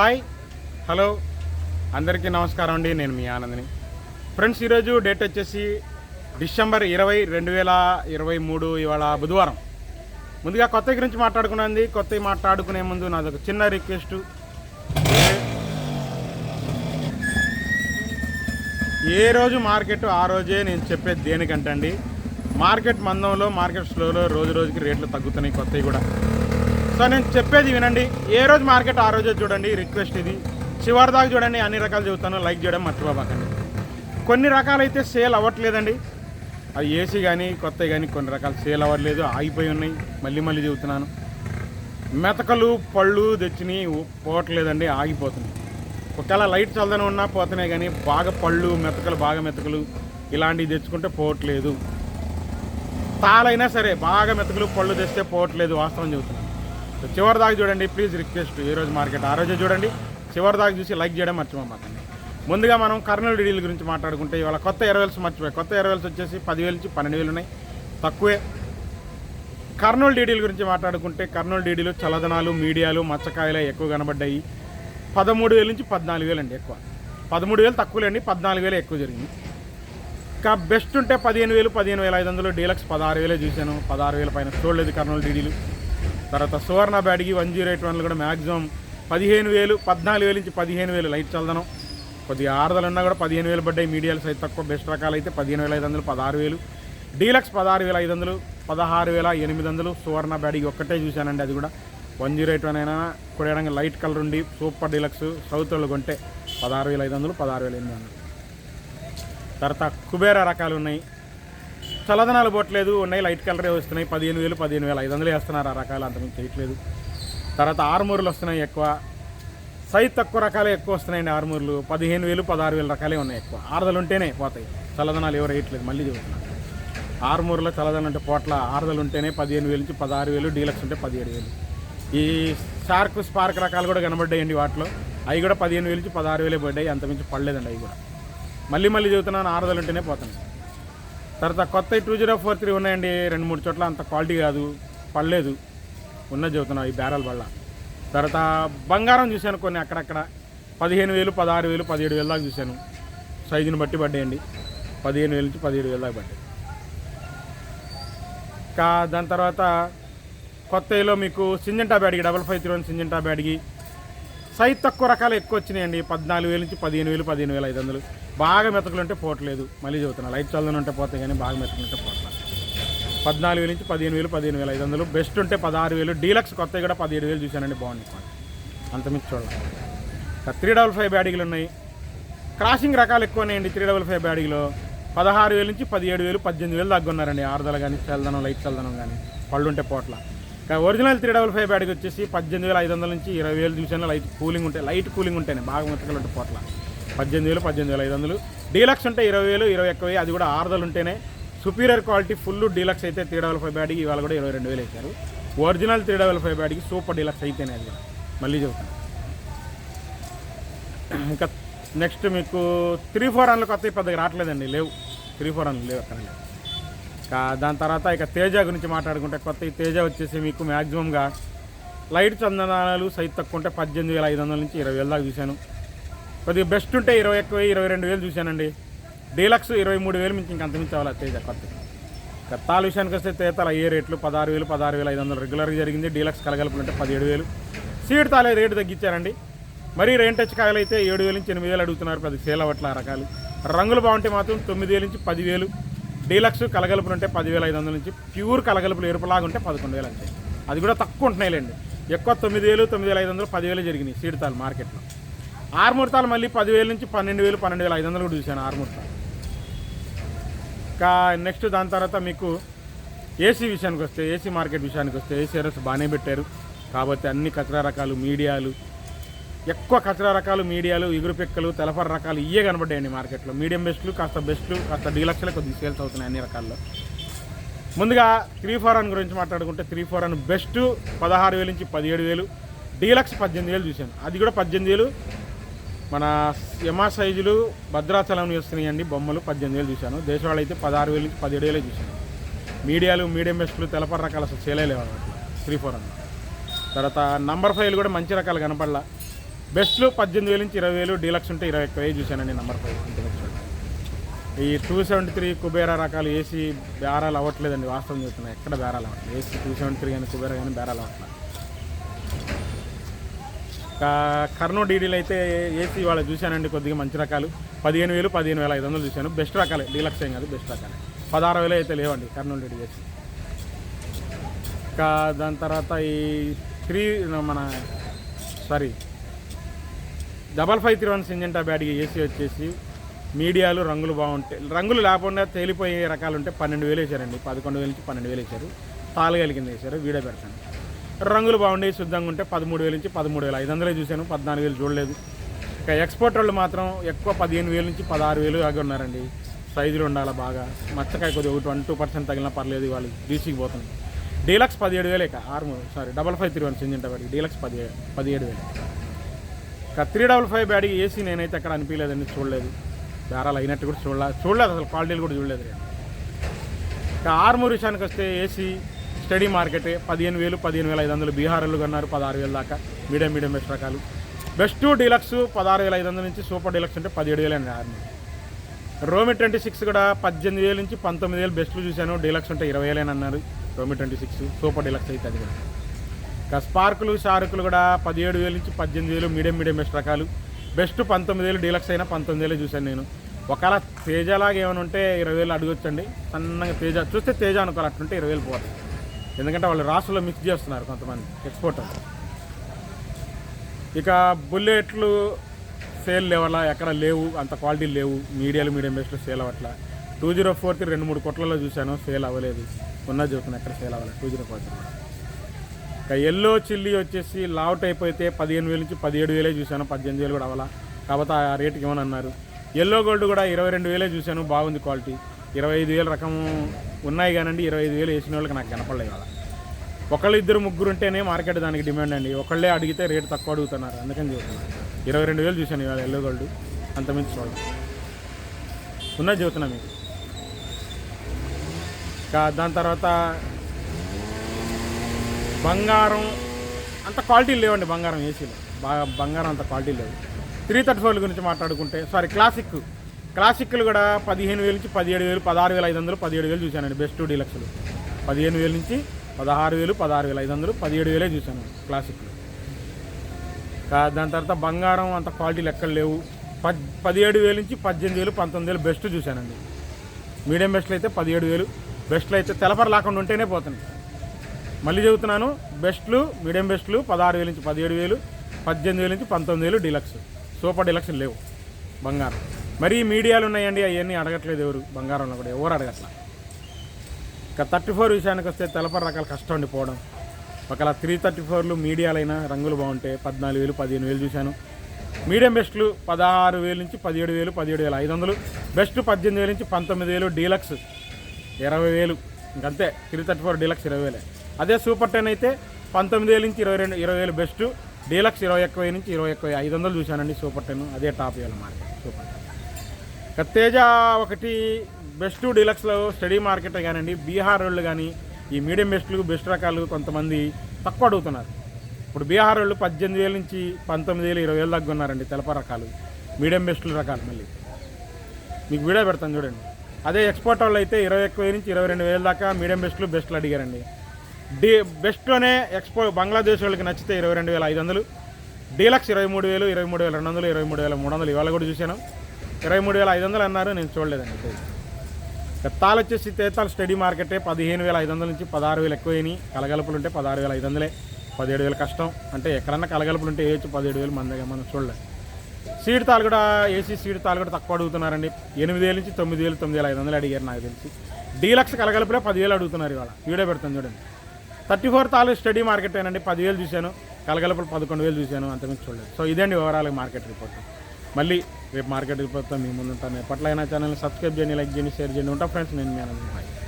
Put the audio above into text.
Hi hello. అందరికీ నమస్కారం అండి నేను మీ ఆనందని. ఫ్రెండ్స్ ఈరోజు డేట్ వచ్చేసి డిసెంబర్ ఇరవై రెండు వేల ఇరవై మూడు ఇవాళ బుధవారం. ముందుగా కొత్త గురించి మాట్లాడుకున్నది కొత్త మాట్లాడుకునే ముందు నాది ఒక చిన్న రిక్వెస్ట్. ఏ రోజు మార్కెట్ ఆ రోజే నేను చెప్పేది దేనికంటే అండి మార్కెట్ మందంలో మార్కెట్ స్లోలో రోజు రోజుకి రేట్లు తగ్గుతున్నాయి కొత్తవి కూడా. సో నేను చెప్పేది వినండి. ఏ రోజు మార్కెట్ ఆ రోజే చూడండి రిక్వెస్ట్ ఇది. చివరి దాకా చూడండి అన్ని రకాలు చెబుతాను లైక్ చేయడం మర్చిపోబాకండి. కొన్ని రకాలైతే సేల్ అవ్వట్లేదండి. అవి ఏసీ కానీ కొత్తవి కానీ కొన్ని రకాలు సేల్ అవ్వట్లేదు. ఆగిపోయి ఉన్నాయి. మళ్ళీ మళ్ళీ చెబుతున్నాను మెతకలు పళ్ళు తెచ్చినాయి పోవట్లేదండి. ఆగిపోతున్నాయి. ఒకవేళ లైట్ చల్దని ఉన్నా పోతున్నాయి కానీ బాగా పళ్ళు మెతకలు బాగా మెతకలు ఇలాంటివి తెచ్చుకుంటే పోవట్లేదు. తాళైనా సరే బాగా మెతకలు పళ్ళు తెస్తే పోవట్లేదు. వాస్తవం చెబుతున్నాను సో చివరి దాకా చూడండి ప్లీజ్ రిక్వెస్ట్ ఈ రోజు మార్కెట్ ఆ రోజే చూడండి. చివరి దాకా చూసి లైక్ చేయడం మర్చిపోమాకండి ముందుగా మనం కర్నూలు డీడీల గురించి మాట్లాడుకుంటే ఇవాళ కొత్త ఎరవేల్స్ మర్చిపోయి. కొత్త ఎరవేల్స్ వచ్చేసి పదివేల నుంచి పన్నెండు వేలు ఉన్నాయి. తక్కువే. కర్నూలు డీడీల గురించి మాట్లాడుకుంటే కర్నూలు డీడీలు చల్లదనాలు మీడియాలు మచ్చకాయలు ఎక్కువ కనబడ్డాయి. పదమూడు వేల నుంచి పద్నాలుగు వేలు అండి ఎక్కువ. పదమూడు వేలు తక్కువలేండి పద్నాలుగు వేలు ఎక్కువ జరిగింది. ఇంకా బెస్ట్ ఉంటే పదిహేను వేలు పదిహేను వేల ఐదు వందలు డీలక్స్ పదహారు వేలే చూశాను. పదహారు వేల పైన చూడలేదు కర్నూలు డీడీలు. తర్వాత సువర్ణ బ్యాడ్కి వన్ జీరో ఎయిట్ వన్లు కూడా మ్యాక్సిమం పదిహేను వేలు పద్నాలుగు వేలు నుంచి పదిహేను వేలు లైట్ చల్దనం. కొద్దిగా ఆరుదలు ఉన్నా కూడా పదిహేను వేలు పడ్డాయి. మీడియాలు సైతం తక్కువ బెస్ట్ రకాలు అయితే పదిహేను వేల ఐదు వందలు పదహారు వేలు. డీలక్స్ పదహారు వేల ఐదు వందలు పదహారు వేల ఎనిమిది వందలు. సువర్ణ బ్యాడీకి ఒక్కటే చూశానండి అది కూడా. వన్ జీరో ఎయిట్ వన్ అయినా కొడేయడానికి లైట్ కలర్ ఉండి సూపర్ డీలక్స్ సౌత్ వాళ్ళు కొంటే పదహారు వేల ఐదు వందలు పదహారు వేల ఎనిమిది వందలు. తర్వాత కుబేరా రకాలు ఉన్నాయి. చల్లదనాలు పోవట్లేదు. ఉన్నాయి లైట్ కలరే వస్తున్నాయి. పదిహేను వేలు పదిహేను వేల ఐదు వందలు వేస్తున్నారు ఆ రకాలు. అంతకుమించి చేయట్లేదు తర్వాత ఆరుమూరలు వస్తున్నాయి ఎక్కువ. సైజ్ తక్కువ రకాలే ఎక్కువ వస్తున్నాయండి ఆరుమూరులు. పదిహేను వేలు పదహారు వేల రకాలే ఉన్నాయి ఎక్కువ. ఆరుదలు ఉంటేనే పోతాయి. చల్లదనాలు ఎవరు వేయట్లేదు మళ్ళీ చెబుతున్నాను ఆరుమూరులో చల్లదనం అంటే పోట్ల ఆరుదలు ఉంటేనే పదిహేను వేలు నుంచి పదహారు వేలు డీలక్స్ ఉంటే పదిహేడు వేలు. ఈ షార్క్ స్పార్క్ రకాలు కూడా కనబడ్డాయండి వాటిలో. అవి కూడా పదిహేను వేలు నుంచి పదహారు వేలే పడ్డాయి. అంతమించి పడలేదండి అవి కూడా. మళ్ళీ మళ్ళీ చదువుతున్నాను ఆరుదలు ఉంటేనే పోతున్నాయి. తర్వాత కొత్త టూ జీరో ఫోర్ త్రీ ఉన్నాయండి. రెండు మూడు చోట్ల అంత క్వాలిటీ కాదు పడలేదు. ఉన్నది చెబుతున్నా ఈ బ్యారల్ వల్ల. తర్వాత బంగారం చూశాను కొన్ని అక్కడక్కడ. పదిహేను వేలు పదహారు వేలు పదిహేడు వేలు దాకా చూశాను. సైజుని బట్టి పడ్డాయండి. పదిహేను వేలు నుంచి పదిహేడు వేలు దాకా పడ్డాయి. ఇంకా దాని తర్వాత కొత్తలో మీకు Syngenta Byadgi double five three one Syngenta Byadgi size తక్కువ రకాలు ఎక్కువ వచ్చినాయండి పద్నాలుగు వేలు నుంచి పదిహేను వేలు పదిహేను వేల ఐదు వందలు. బాగా మెతకలు ఉంటే పోవట్లేదు. మళ్ళీ చదువుతున్నా లైట్ చల్లని ఉంటే పోతాయి కానీ బాగా మెతకలు ఉంటే పోట్లేదు పద్నాలుగు వేలు నుంచి పదిహేను వేలు పదిహేను వేల ఐదు వందలు. బెస్ట్ ఉంటే పదహారు వేలు. డీలక్స్ కొత్తవి కూడా పదిహేడు వేలు చూశానండి. బాగుంది అంతమించి చూడాలి. త్రీ డబల్ ఫైవ్ బ్యాడీలు ఉన్నాయి. క్రాసింగ్ రకాలు ఎక్కువ ఉన్నాయండి త్రీ డబల్ ఫైవ్ బ్యాడీలో. పదహారు వేలు నుంచి పదిహేడు వేలు పద్దెనిమిది వేలు తగ్గున్నారండి ఆరుదల కానీ చల్దనం లైట్ చల్దనం కానీ పళ్ళు ఉంటే పోట్ల ఇంకా original three double five Byadgi వచ్చేసి పద్దెనిమిది వేల ఐదు వందల నుంచి ఇరవై వేలు చూసాను లైట్ కూలింగ్ ఉంటాయి లైట్ కూలింగ్ ఉంటాయి బాగా మెత్తకలు ఉంటే పోట్ల. పద్దెనిమిది వేలు పద్దెనిమిది వేల ఐదు వందలు. డీలక్స్ ఉంటే ఇరవై వేలు ఇరవై ఎక్కువ అది కూడా ఆరుదలు ఉంటేనే సుపీరియర్ క్వాలిటీ ఫుల్ డీలక్స్ అయితే త్రీ డబల్ ఫైవ్ బ్యాడీకి ఇవాళ కూడా ఇరవై రెండు వేలు వేశారు. Original three double five Byadgi super deluxe అయితేనే అది మళ్ళీ చెబుతాను. ఇంకా నెక్స్ట్ మీకు త్రీ ఫోర్ అన్లు కొత్త పెద్దగా రావట్లేదండి లేవు. త్రీ ఫోర్ అన్లు లేవు అక్కడ. లేవు దాని తర్వాత ఇక తేజ గురించి మాట్లాడుకుంటే కొత్త ఈ తేజ వచ్చేసి మీకు మ్యాక్సిమంగా లైట్ చందనాలు సైజ్ తక్కువ ఉంటే పద్దెనిమిది వేల ఐదు వందల నుంచి ఇరవై వేల దాకా చూశాను. కొద్దిగా బెస్ట్ ఉంటే ఇరవై ఎక్కువ ఇరవై రెండు వేలు చూశానండి. డీలక్స్ ఇరవై మూడు వేలు మించి ఇంకంత మించి అవ్వాలి తేజ కొత్త. కత్తాల విషయానికి వస్తే తేతాల ఏ రేట్లు? పదహారు వేలు పదహారు వేల ఐదు వందలు రెగ్యులర్గా జరిగింది. డీలక్స్ కలగలుపులు అంటే పదిహేడు వేలు. సీడ్ తాలే రేటు తగ్గించారండి. మరీ రెయిన్ టచ్ కాయలు అయితే ఏడు వేల నుంచి ఎనిమిది వేలు అడుగుతున్నారు. పెద్ద సేల్ అవ్వట్ల రకాలు. రంగులు బాగుంటే మాత్రం తొమ్మిది వేల నుంచి పదివేలు. డీలక్స్ కలగలుపులు ఉంటే పదివేల ఐదు వందల నుంచి ప్యూర్ కలగలుపులు ఎరుపులాగా ఉంటే పదకొండు వేలు అంతే. అది కూడా తక్కువ ఉంటున్నాయిలేండి. ఎక్కువ తొమ్మిది వేలు తొమ్మిది వేల ఐదు వందలు పదివేలు జరిగినాయి సీడ్ తాలు మార్కెట్లో. ఆరుమూర్తాలు మళ్ళీ పదివేల నుంచి పన్నెండు వేలు పన్నెండు వేల ఐదు వందలు కూడా చూశాను ఆరుమూర్తాలు. ఇంకా నెక్స్ట్ దాని తర్వాత మీకు ఏసీ విషయానికి వస్తే ఏసీ మార్కెట్ విషయానికి వస్తే ఏసీ ఎరస్ బాగానే పెట్టారు. కాబట్టి అన్ని కచరా రకాలు మీడియాలు ఎక్కువ కచరా రకాలు మీడియాలు ఇగురు పిక్కలు తెలపర రకాలు ఇవే కనబడ్డాయండి మార్కెట్లో. మీడియం బెస్ట్లు కాస్త బెస్ట్లు కాస్త డీలక్స్లే కొద్దిగా సేల్స్ అవుతున్నాయి అన్ని రకాల్లో. ముందుగా త్రీ ఫోర్ అన్ గురించి మాట్లాడుకుంటే త్రీ ఫోర్ అన్ బెస్ట్ పదహారు వేలు నుంచి పదిహేడు వేలు డీలక్స్ పద్దెనిమిది వేలు చూశాను. అది కూడా పద్దెనిమిది వేలు. మన యమా సైజులు భద్రాచలం వస్తున్నాయండి బొమ్మలు పద్దెనిమిది వేలు చూశాను. దేశవాళ్ళు అయితే పదహారు వేలు నుంచి పదిహేడు వేలే చూశాను. మీడియాలు మీడియం బెస్ట్లు తెలపర రకాలు అసలు సేలే లేవు త్రీ ఫోర్ అన్న తర్వాత నంబర్ ఫైవ్లు కూడా మంచి రకాలు కనపడలా. బెస్ట్లు పద్దెనిమిది వేల నుంచి ఇరవై వేలు డీలక్స్ ఉంటే ఇరవై ఒక్క వేలు చూశానండి నెంబర్ ఫైవ్ ఈ టూ సెవెంటీ త్రీ కుబేరా రకాలు ఏసీ బేరాలు అవ్వట్లేదండి వాస్తవం చెప్తున్నాయి ఎక్కడ బేరాలు అవ్వట్లేదు ఏసీ టూ సెవెంటీ త్రీ కానీ కుబేరా కానీ బేరాలు అవ్వట్లేదు ఇంకా కర్నూలు డీడీలు అయితే ఏసీ వాళ్ళు చూశానండి కొద్దిగా మంచి రకాలు. పదిహేను వేలు పదిహేను వేల ఐదు వందలు చూశాను. బెస్ట్ రకాలే డీలక్స్ ఏం కాదు బెస్ట్ రకాలే. పదహారు వేలు అయితే లేవండి కర్నూలు డీడీ ఏసీ ఇంకా దాని తర్వాత ఈ త్రీ మన sorry double five three one Syngenta Byadgi AC వచ్చేసి మీడియాలు రంగులు బాగుంటాయి. రంగులు లేకుండా తేలిపోయే రకాలు ఉంటే పన్నెండు వేలు వేసారండి పదకొండు వేల నుంచి పన్నెండు వేలు వేశారు. తాలుగల కింద వేశారు. వీడియో పెడతాను. రంగులు బాగుండే శుద్ధంగా ఉంటే పదమూడు వేల నుంచి పదమూడు వేలు. ఐదు వందలే చూశాను. పద్నాలుగు వేలు చూడలేదు. ఇక ఎక్స్పోర్ట్ వాళ్ళు మాత్రం ఎక్కువ పదిహేను వేల నుంచి పదహారు వేలు ఆగి ఉన్నారండి. సైజులు ఉండాలి బాగా. మచ్చకాయ కొద్దిగా ఒకటి వన్ టూ పర్సెంట్ తగిలినా పర్లేదు వాళ్ళు డీసీకి పోతుంది. డీలక్స్ పదిహేడు వేలే ఇక. ఆరు sorry double five three one Syngenta Byadgi deluxe పదిహేడు పదిహేడు వేలు. Three double five Byadgi AC నేనైతే అక్కడ అనిపించలేదండి చూడలేదు. దారాలు అయినట్టు కూడా చూడలేదు చూడలేదు అసలు క్వాలిటీలు కూడా చూడలేదు ఇక. ఆర్మూర్ విషయానికి వస్తే ఏసీ స్టడీ మార్కెట్. పదిహేను వేలు పదిహేను వేల ఐదు వందలు బీహార్లు కన్నారు పదహారు వేల దాకా. మీడియం మీడియం బెస్ట్ రకాలు. బెస్ట్ డీలక్స్ పదహారు వేల ఐదు వందల నుంచి సూపర్ డీలక్స్ అంటే పదిహేడు వేలు అండి ఆర్మూర్. రోమి ట్వంటీ సిక్స్ కూడా పద్దెనిమిది వేల నుంచి పంతొమ్మిది వేలు బెస్ట్లు చూశాను. డీలక్స్ ఉంటే ఇరవై వేలని అన్నారు. రోమి ట్వంటీ సిక్స్ సూపర్ డీలక్స్ అయితే అది కూడా. ఇంకా స్పార్కులు షార్కులు కూడా పదిహేడు వేలు నుంచి పద్దెనిమిది వేలు మీడియం మీడియం బెస్ట్ రకాలు. బెస్ట్ పంతొమ్మిది వేలు డీలక్స్ అయినా పంతొమ్మిది వేలు చూశాను నేను. ఒకవేళ తేజలాగా ఏమైనా ఉంటే ఇరవై వేలు అడగొచ్చండి. సన్నగా తేజ చూస్తే తేజ అనుకోవాలి అట్లుంటే ఇరవై వేలు పోవాలి. ఎందుకంటే వాళ్ళు రాష్ట్రంలో మిక్స్ చేస్తున్నారు కొంతమంది ఎక్స్పోర్టర్ ఇక బుల్లెట్లు సేల్ లేవలా ఎక్కడ లేవు అంత క్వాలిటీ లేవు. మీడియాలు మీడియం బెస్ట్లో సేల్ అవ్వట్లా. టూ జీరో ఫోర్ త్రీ రెండు మూడు కొట్లలో చూశాను సేల్ అవ్వలేదు. ఉన్నది చూస్తున్నాను ఎక్కడ సేల్ అవ్వలేదు. Two zero four three. ఇక ఎల్లో చిల్లీ వచ్చేసి లావుట్ అయిపోతే పదిహేను వేలు నుంచి పదిహేడు వేలే చూశాను పద్దెనిమిది వేలు కూడా అవ్వాలా. కాకపోతే ఆ రేటుకి ఏమని అన్నారు ఎల్లో గోల్డ్ కూడా ఇరవై రెండు వేలే చూశాను బాగుంది క్వాలిటీ ఇరవై ఐదు వేల రకం ఉన్నాయి కానండి ఇరవై ఐదు వేలు వేసిన వాళ్ళకి నాకు కనపడలేదు కదా ఒకళ్ళు ఇద్దరు ముగ్గురు ఉంటేనే మార్కెట్ దానికి డిమాండ్ అండి. ఒకళ్ళే అడిగితే రేటు తక్కువ అడుగుతున్నారు అందుకని చెబుతున్నాను ఇరవై రెండు వేలు చూశాను ఇవాళ ఎల్లో గోల్డ్ అంతమించి చూడండి ఉన్నది చెబుతున్నా మీకు. ఇంకా దాని తర్వాత బంగారం అంత క్వాలిటీ లేవండి బంగారం ఏసీలో బాగా బంగారం అంత క్వాలిటీ లేవు త్రీ థర్టీ ఫోర్ల గురించి మాట్లాడుకుంటే సారీ క్లాసిక్. క్లాసిక్లు కూడా పదిహేను వేలు నుంచి పదిహేడు వేలు పదహారు వేల ఐదు వందలు పదిహేడు వేలు చూశానండి. బెస్ట్ డీలక్స్లు. పదిహేను వేల నుంచి పదహారు వేలు పదహారు వేల ఐదు వందలు పదిహేడు వేలే చూశాను క్లాసిక్లు. దాని తర్వాత బంగారం అంత క్వాలిటీలు ఎక్కడ లేవు. పద్ పదిహేడు వేలు నుంచి పద్దెనిమిది వేలు పంతొమ్మిది వేలు బెస్ట్ చూశానండి. మీడియం బెస్ట్లు అయితే పదిహేడు వేలు బెస్ట్లు అయితే తెలపర లేకుండా ఉంటేనే పోతుంది. మళ్ళీ చెబుతున్నాను బెస్ట్లు మీడియం బెస్ట్లు పదహారు వేల నుంచి పదిహేడు వేలు పద్దెనిమిది వేల నుంచి పంతొమ్మిది వేలు డీలక్స్. సూపర్ డీలక్స్ లేవు బంగారం. మరీ మీడియాలు ఉన్నాయండి అవన్నీ అడగట్లేదు ఎవరు బంగారంలో కూడా ఎవరు అడగట్లా? ఇక థర్టీ ఫోర్ విషయానికి వస్తే తెలపర రకాల కష్టం అండి పోవడం. ఒకవేళ త్రీ థర్టీ ఫోర్లు మీడియాలైనా రంగులు బాగుంటే పద్నాలుగు వేలు పదిహేను వేలు చూశాను. మీడియం బెస్ట్లు పదహారు వేలు నుంచి పదిహేడు వేలు పదిహేడు వేల ఐదు వందలు. బెస్ట్ పద్దెనిమిది వేలు నుంచి పంతొమ్మిది వేలు డీలక్స్ ఇరవై వేలు. ఇంకంతే త్రీ థర్టీ ఫోర్ డీలక్స్ ఇరవై వేలే. అదే సూపర్ టెన్ అయితే పంతొమ్మిది వేలు నుంచి ఇరవై రెండు ఇరవై వేలు బెస్ట్. డీలక్స్ ఇరవై ఎక్కువ నుంచి ఇరవై ఎక్కువ ఐదు వందలు చూశానండి సూపర్ టెన్. అదే టాప్ ఇవ్వాలి మార్కెట్ సూపర్ టెన్. తేజ ఒకటి బెస్ట్ డీలక్స్లో స్టడీ మార్కెట్ కానివ్వండి బీహార్ వాళ్ళు కానీ ఈ మీడియం బెస్ట్లు బెస్ట్ రకాలు కొంతమంది తక్కువ అడుగుతున్నారు. ఇప్పుడు బీహార్ వాళ్ళు పద్దెనిమిది వేల నుంచి పంతొమ్మిది వేలు ఇరవై వేలు దగ్గర ఉన్నారండి తెలప రకాలు మీడియం బెస్ట్లు రకాలు మళ్ళీ. మీకు వీడియో పెడతాను చూడండి. అదే ఎక్స్పోర్ట్ వాళ్ళు అయితే ఇరవై ఎక్కువ నుంచి ఇరవై రెండు వేల దాకా మీడియం బెస్ట్లు బెస్ట్లు అడిగారండి. డి బెస్ట్లోనే ఎక్స్పో బంగ్లాదేశ్ వాళ్ళకి నచ్చితే ఇరవై రెండు వేల ఐదు వందలు డీలక్స్ ఇరవై మూడు వేలు ఇరవై మూడు వేల రెండు వందలు ఇరవై మూడు వేల మూడు వందలు ఇవాళ కూడా చూశాను. ఇరవై మూడు వేల ఐదు వందలు అన్నారు నేను చూడలేదండి ఇది. తాలు వచ్చేసి తేతాలు స్టడీ మార్కెటే పదిహేను వేల ఐదు వందల నుంచి పదహారు వేలు ఎక్కువైనాయి. కలగలుపులు ఉంటే పదహారు వేల ఐదు వందలే. పదిహేడు వేలు కష్టం. అంటే ఎక్కడన్నా కలగలుపులు ఉంటే వేయచ్చు పదిహేడు వేలు మన దగ్గర మనం చూడలేదు సీడ్ తాలు కూడా ఏసీ సీడ్ తాలు కూడా తక్కువ అడుగుతున్నారండి. ఎనిమిది వేల నుంచి తొమ్మిది వేలు తొమ్మిది వేల ఐదు వందలు అడిగారు నాకు తెలిసి. డీలక్స్ కలగలుపులే పదివేలు అడుగుతున్నారు ఇవాళ. వీడియో పెడతాను చూడండి. థర్టీ ఫోర్ తాలు స్టడీ మార్కెట్ ఏనండి పదివేలు చూశాను. కలగలుపులు పదకొండు వేలు చూశాను అంతకుమించి చూడలేదు. సో ఇదండి ఓవరాల్ మార్కెట్ రిపోర్ట్ మళ్ళీ రేపు మార్కెట్ రిపోర్ట్తో మీ ముందు ఉంటాను ఎప్పట్లయినా ఛానల్ని సబ్స్క్రైబ్ చేయండి లైక్ చేయండి షేర్ చేయండి. ఉంటా ఫ్రెండ్స్ నేను మీ ఆనంద్